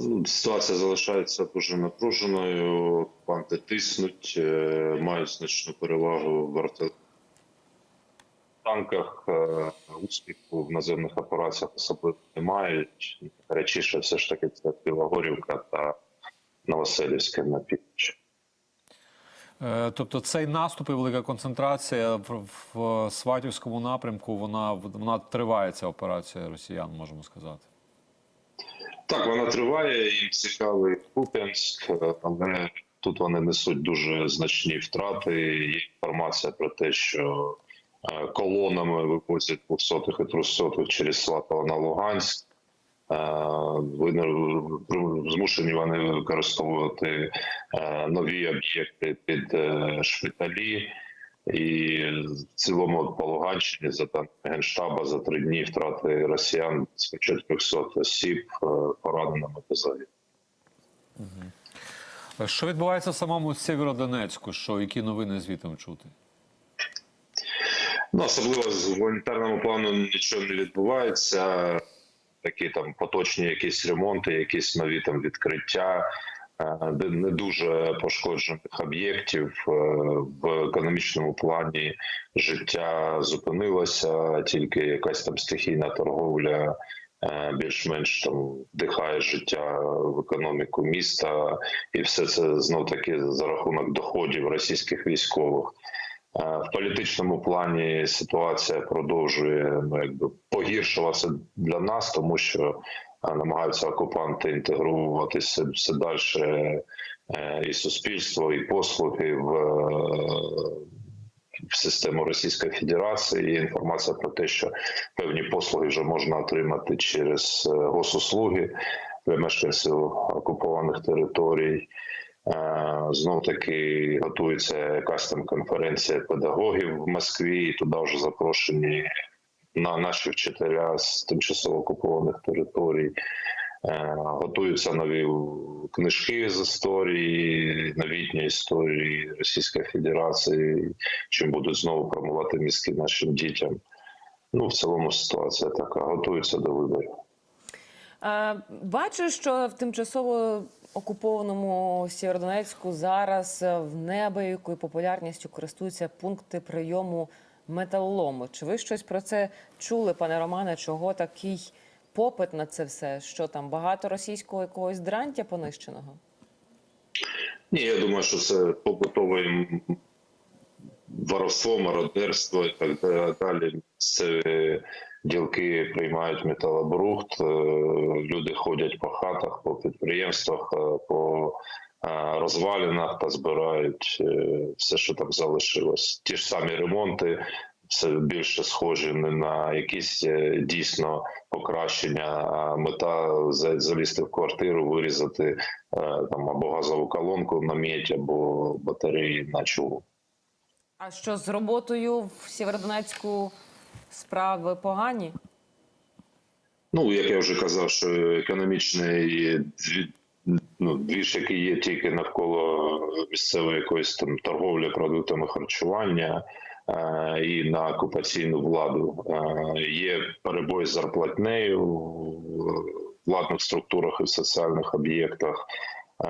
Ну, Ситуація залишається дуже напруженою. Окупанти тиснуть, е, мають значну перевагу в артилерії. танках. е, Успіху в наземних операціях особливо не мають. Речіше все ж таки це Білогорівка та Новоселівське на північ. Е, Тобто цей наступ і велика концентрація в Сватівському напрямку, вона, вона триває ця операція росіян, можемо сказати. Так, вона триває, їм цікавий Куп'янськ, е, але тут вони несуть дуже значні втрати. Є інформація про те, що е, колонами вивозять 200-х і 300-х через Сватово на Луганськ. Е, Змушені вони використовувати нові об'єкти під шпиталі. І в цілому по Луганщині за даними Генштаба за три дні втрати росіян з 400 осіб е, пораненими та загиблими. Що відбувається в самому Сєвєродонецьку? Що які новини звітом чути? Ну, особливо з гуманітарному плану нічого не відбувається. Такі там поточні якісь ремонти, якісь нові там відкриття, не дуже пошкоджених об'єктів е, в економічному плані життя зупинилося, тільки якась там стихійна торговля е, більш-менш там вдихає життя в економіку міста, і все це знов таки за рахунок доходів російських військових. Е, В політичному плані ситуація продовжує ну, якби погіршуватися для нас, тому що е, намагаються окупанти інтегруватися все далі е, і суспільство, і послуги в, е, в систему Російської Федерації. Є інформація про те, що певні послуги вже можна отримати через е, госуслуги для мешканців окупованих територій. Знов таки готується якась там конференція педагогів в Москві. Туди вже запрошені на наші вчителя з тимчасово окупованих територій. Е, Готуються нові книжки з історії, новітньої історії Російської Федерації, чим будуть знову промивати мізки нашим дітям. Ну, в цілому ситуація така. Готуються до виборів. Е, Бачу, що в тимчасово окупованому Сєвєродонецьку зараз в неабиякою популярністю користуються пункти прийому металолому. Чи ви щось про це чули, пане Романе? Чого такий попит на це все? Що там багато російського якогось дрантя понищеного? Ні, я думаю, що це побутове воровство, мародерство і так далі. Це ділки приймають металобрухт, е, люди ходять по хатах, по підприємствах, е, по е, та збирають е, все, що там залишилось. Ті ж самі ремонти. Це більше схожі не на якісь е, дійсно покращення, а мета залізти в квартиру, вирізати там або газову колонку на медь, або батареї на чугун. А що з роботою в Сєвєродонецьку справи погані? Ну, як я вже казав, що економічний ну, двіж, який є тільки навколо місцевої якоїсь там торговлі продуктами харчування е, і на окупаційну владу. Е, є перебої з зарплатнею в владних структурах і в соціальних об'єктах. Е,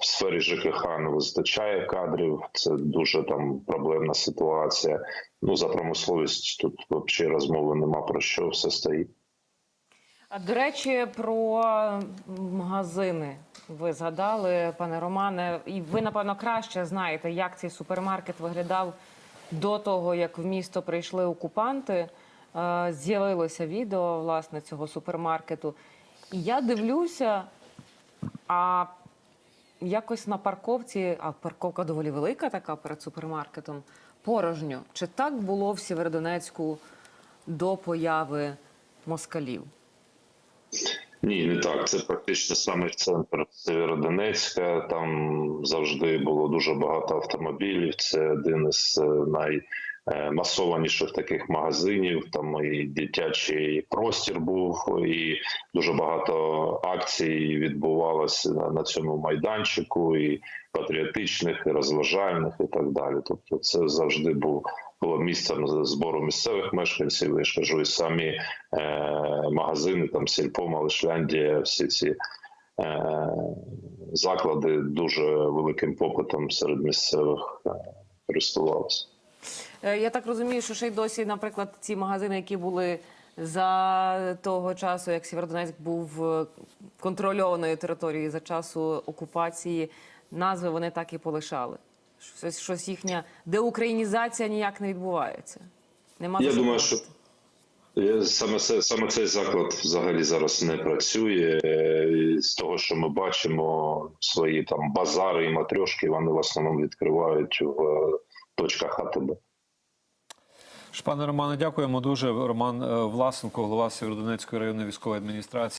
В сфері ЖКХ не вистачає кадрів. Це дуже там проблемна ситуація. Ну за промисловість тут взагалі розмови нема про що, все стоїть. А до речі, про магазини ви згадали, пане Романе, і ви напевно краще знаєте, як цей супермаркет виглядав до того, як в місто прийшли окупанти. З'явилося відео власне цього супермаркету. І я дивлюся, а якось на парковці, а парковка доволі велика, така перед супермаркетом, порожньо. Чи так було в Сєвєродонецьку до появи москалів? Ні, не так. Це практично саме центр Сєвєродонецька. Там завжди було дуже багато автомобілів. Це один із е, наймасованіших таких магазинів. Там і дитячий простір був, і дуже багато акцій відбувалося на, на цьому майданчику, і патріотичних, і розважальних, і так далі. Тобто, це завжди був. Було місцем збору місцевих мешканців, я ж кажу, і самі е, магазини, там Сільпо, Малишляндія, всі ці е, заклади дуже великим попитом серед місцевих е, користувалися. Е, Я так розумію, що ще й досі, наприклад, ці магазини, які були за того часу, як Сєвєродонецьк був е, контрольованою територією за часу окупації, назви вони так і полишали. Щось, щось їхня деукраїнізація ніяк не відбувається. Нема Я думаю, що Е, Саме це саме цей заклад взагалі зараз не працює. З того, що ми бачимо, свої там базари і матрьошки, вони в основному відкривають в точках АТБ. Пане Романе, дякуємо дуже. Роман е, Власенко, голова Сєвєродонецької районної військової адміністрації.